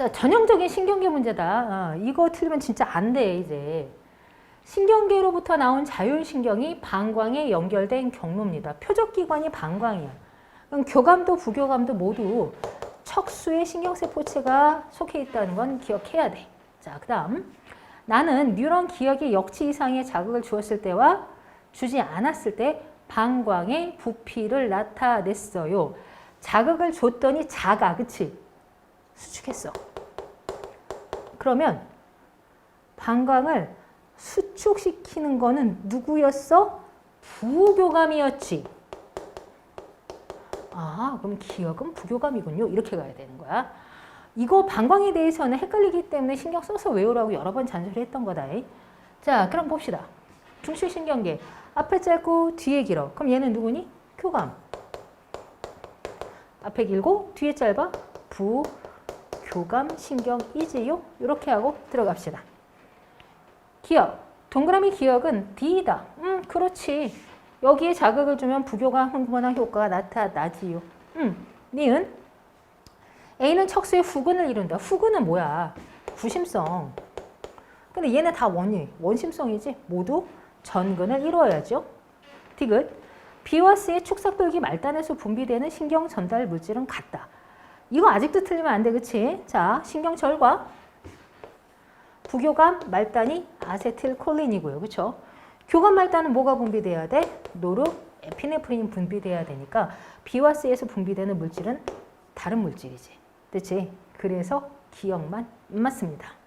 자, 전형적인 신경계 문제다. 어, 이거 틀리면 진짜 안 돼, 이제. 신경계로부터 나온 자율신경이 방광에 연결된 경로입니다. 표적기관이 방광이야. 그럼 교감도 부교감도 모두 척수의 신경세포체가 속해 있다는 건 기억해야 돼. 자, 그 다음. 나는 뉴런 기억에 역치 이상의 자극을 주었을 때와 주지 않았을 때 방광의 부피를 나타냈어요. 자극을 줬더니 자가, 그치? 수축했어. 그러면 방광을 수축시키는 거는 누구였어? 부교감이었지. 아, 그럼 기억은 부교감이군요. 이렇게 가야 되는 거야. 이거 방광에 대해서는 헷갈리기 때문에 신경 써서 외우라고 여러 번 잔소리했던 거다. 자, 그럼 봅시다. 중추신경계. 앞에 짧고 뒤에 길어. 그럼 얘는 누구니? 교감. 앞에 길고 뒤에 짧아? 부, 교감, 신경이지요? 이렇게 하고 들어갑시다. 기억. 동그라미 기억은 D다. 음, 그렇지. 여기에 자극을 주면 부교감 흥분한 효과가 나타나지요. 음, 니은. A는 척수의 후근을 이룬다. 후근은 뭐야? 구심성. 근데 얘네 다 원이, 원심성이지. 모두 전근을 이루어야죠. 디귿. B와 C의 축삭돌기 말단에서 분비되는 신경 전달 물질은 같다. 이거 아직도 틀리면 안 돼, 그치? 자, 신경절과 부교감 말단이 아세틸콜린이고요, 그쵸? 교감 말단은 뭐가 분비돼야 돼? 노르 에피네프린 분비돼야 되니까 B와 C에서 분비되는 물질은 다른 물질이지. 그치? 그래서 기억만 맞습니다.